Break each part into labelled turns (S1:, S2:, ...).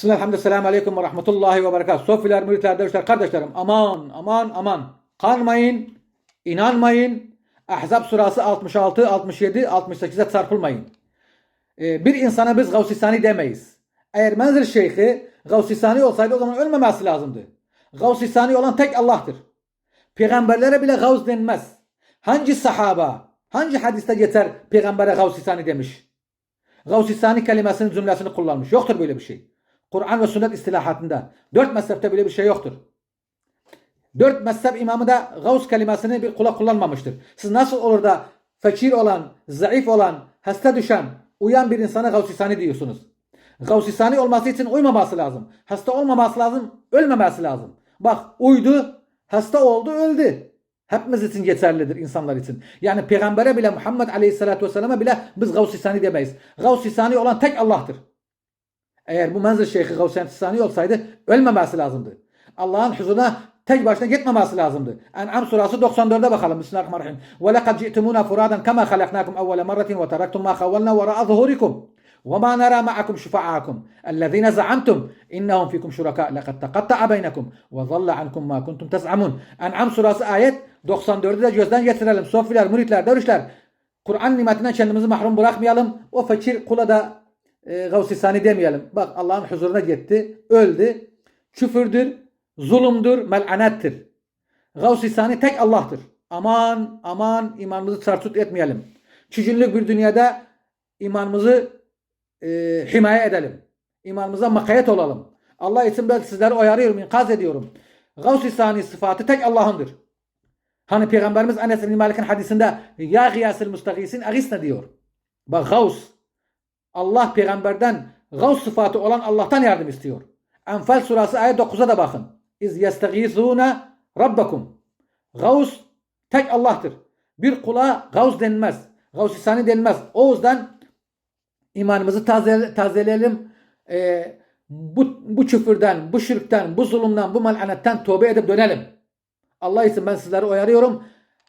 S1: Bismillahirrahmanirrahim. Selamun Aleyküm ve Rahmetullahi ve Berekat. Sofiler, müritler, dervişler, kardeşlerim. Aman, aman, aman. Kanmayın, inanmayın. Ahzab surası 66, 67, 68'e çarpılmayın. Ee, bir insana biz Gavsisani demeyiz. Eğer Menzil Şeyhi Gavsisani olsaydı o zaman ölmemesi lazımdı. Gavsisani olan tek Allah'tır. Peygamberlere bile Gavs denmez. Hangi sahaba, hangi hadiste geçer peygambere Gavsisani demiş? Gavsisani kelimesinin cümlesini kullanmış. Yoktur böyle bir şey. Kur'an ve sünnet istilahatında. Dört mezhepte böyle bir şey yoktur. Dört mezhep imamı da Gavs kelimesini bir kula kullanmamıştır. Siz nasıl olur da fakir olan, zayıf olan, hasta düşen, uyan bir insana Gavsisani diyorsunuz? Gavsisani olması için uymaması lazım. Hasta olmaması lazım, ölmemesi lazım. Bak uydu, hasta oldu, öldü. Hepimiz için geçerlidir insanlar için. Yani peygambere bile Muhammed Aleyhisselatü Vesselam'a bile biz Gavsisani demeyiz. Gavsisani olan tek Allah'tır. Eğer bu menzil şeyhi Gavsisani olsaydı ölmemesi lazımdı. Allah'ın huzuruna tek başına gitmemesi lazımdı. En'am surası 94'e bakalım. Bismillahirrahmanirrahim. Ve lekad ci'tumuna furadan kema halaknakum evvele marratin ve teraktum ma khavvalna vera'a zuhurikum. وما نرى معكم شفعاءكم الذين زعمتم إنهم فيكم شركاء لقد تقطع بينكم وضل عنكم ما كنتم تزعمون En'am surası ayet 94'ü de gözden geçirelim. Sofiler, müritler, dövüşler. Kur'an nimetinden kendimizi mahrum bırakmayalım. O fakir kula da e, Gavsisani demeyelim. Bak Allah'ın huzuruna gitti, öldü. Küfürdür, zulümdür, mel'anettir. Gavsisani tek Allah'tır. Aman aman imanımızı sarsut etmeyelim. Çücünlük bir dünyada imanımızı e, himaye edelim. İmanımıza makayet olalım. Allah için ben sizleri uyarıyorum, ikaz ediyorum. Gavsisani sıfatı tek Allah'ındır. Hani Peygamberimiz Enes bin Malik'in hadisinde Ya gıyasil mustagisin agisne diyor. Bak Gavs. Allah peygamberden Gavs sıfatı olan Allah'tan yardım istiyor. Enfal surası ayet 9'a da bakın. İz yestegizune rabbakum. Gavs tek Allah'tır. Bir kula Gavs denmez. Gavsisani denmez. O yüzden imanımızı taze, tazeleyelim. Ee, bu, bu küfürden, bu şirkten, bu zulümden, bu melanetten tövbe edip dönelim. Allah için ben sizleri uyarıyorum.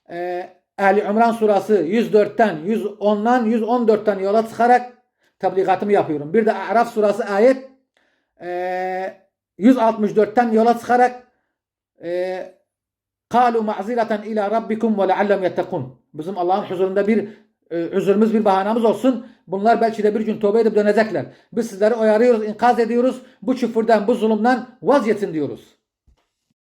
S1: Ee, Ehli İmran surası 104'ten, 110'dan, 114'ten yola çıkarak tebligatımı yapıyorum. Bir de Araf surası ayet e, 164'ten yola çıkarak e, ma'zireten ila rabbikum ve leallem yettekun. Bizim Allah'ın huzurunda bir e, özürümüz bir bahanamız olsun. Bunlar belki de bir gün tövbe edip dönecekler. Biz sizleri uyarıyoruz, inkaz ediyoruz. Bu küfürden, bu zulümden vazgeçin diyoruz.